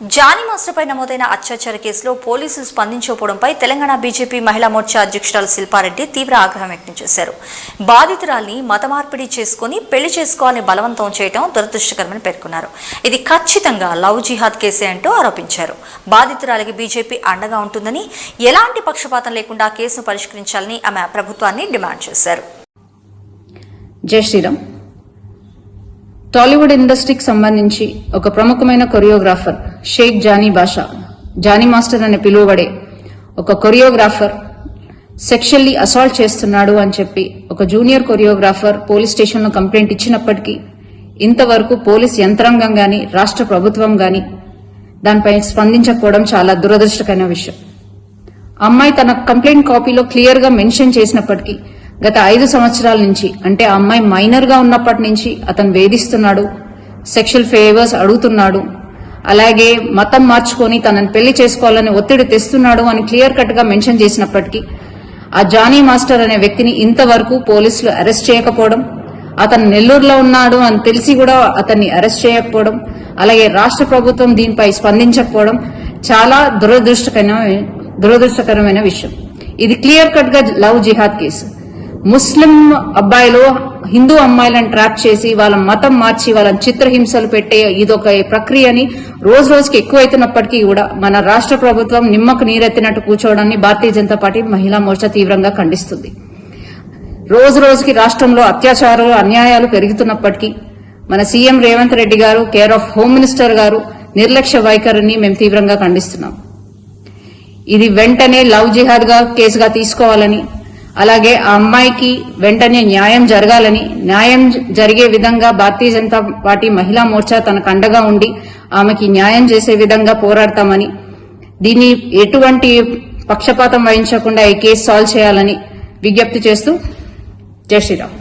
Johnny మాస్టర్పై నమోదైన అత్యాచార కేసులో పోలీసులు స్పందించకపోవడంపై తెలంగాణ బీజేపీ మహిళా మోర్చా అధ్యక్షురాలు శిల్పారెడ్డి తీవ్ర ఆగ్రహం వ్యక్తం చేశారు. బాధితురాల్ని మత మార్పిడి చేసుకుని పెళ్ళి చేసుకోవాలని బలవంతం చేయడం దురదృష్టకరమని పేర్కొన్నారు. ఇది ఖచ్చితంగా లవ్ జిహాద్ కేసే అంటూ ఆరోపించారు. బాధితురాలికి బీజేపీ అండగా ఉంటుందని ఎలాంటి పక్షపాతం లేకుండా కేసును పరిష్కరించాలని ఆమె ప్రభుత్వాన్ని డిమాండ్ చేశారు. జై శ్రీరామ్. టాలీవుడ్ ఇండస్ట్రీకి సంబంధించి ఒక ప్రముఖమైన కొరియోగ్రాఫర్ షేక్ జానీ బాషా. జానీ మాస్టర్ అని పిలువబడే ఒక కొరియోగ్రాఫర్ సెక్షువల్లీ అసాల్ట్ చేస్తున్నాడు అని చెప్పి ఒక జూనియర్ కొరియోగ్రాఫర్ పోలీస్ స్టేషన్లో కంప్లైంట్ ఇచ్చినప్పటికీ ఇంతవరకు పోలీస్ యంత్రాంగం గాని రాష్ట్ర ప్రభుత్వం గాని దానిపై స్పందించకపోవడం చాలా దురదృష్టకరమైన విషయం. అమ్మాయి తన కంప్లైంట్ కాపీలో క్లియర్గా మెన్షన్ చేసినప్పటికీ గత ఐదు సంవత్సరాల నుంచి అంటే ఆ అమ్మాయి మైనర్గా ఉన్నప్పటి నుంచి అతను వేధిస్తున్నాడు సెక్షువల్ ఫేవర్స్ అడుగుతున్నాడు అలాగే మతం మార్చుకొని తనని పెళ్ళి చేసుకోవాలని ఒత్తిడి తెస్తున్నాడు అని క్లియర్ కట్గా మెన్షన్ చేసినప్పటికీ ఆ జానీ మాస్టర్ అనే వ్యక్తిని ఇంతవరకు పోలీసులు అరెస్ట్ చేయకపోవడం అతను నెల్లూరులో ఉన్నాడు అని తెలిసి కూడా అతన్ని అరెస్ట్ చేయకపోవడం అలాగే రాష్ట్ర ప్రభుత్వం దీనిపై స్పందించకపోవడం చాలా దురదృష్టకరమైన దురదృష్టకరమైన విషయం. ఇది క్లియర్ కట్గా లవ్ జిహాద్ కేసు. ముస్లిం అబ్బాయిలు హిందూ అమ్మాయిలను ట్రాప్ చేసి వాళ్ళ మతం మార్చి వాళ్ళని చిత్రహింసలు పెట్టే ఇదొక ప్రక్రియని రోజు రోజుకి ఎక్కువైతున్నప్పటికీ కూడా మన రాష్ట్ర ప్రభుత్వం నిమ్మకు నీరెత్తినట్టు కూర్చోవడాన్ని భారతీయ జనతా పార్టీ మహిళా మోర్చా తీవ్రంగా ఖండిస్తుంది. రోజు రోజుకి రాష్ట్రంలో అత్యాచారాలు అన్యాయాలు పెరుగుతున్నప్పటికీ మన సీఎం రేవంత్ రెడ్డి గారు కేర్ ఆఫ్ హోమ్ మినిస్టర్ గారు నిర్లక్ష్య వైఖరిని మేము తీవ్రంగా ఖండిస్తున్నాం. ఇది వెంటనే లవ్ జిహాద్గా కేసుగా తీసుకోవాలని అలాగే ఆ అమ్మాయికి వెంటనే న్యాయం జరగాలని న్యాయం జరిగే విధంగా భారతీయ జనతా పార్టీ మహిళా మోర్చా తనకు అండగా ఉండి ఆమెకి న్యాయం చేసే విధంగా పోరాడతామని దీన్ని ఎటువంటి పక్షపాతం వహించకుండా ఈ కేసు సాల్వ్ చేయాలని విజ్ఞప్తి చేస్తూ జై శ్రీరామ్.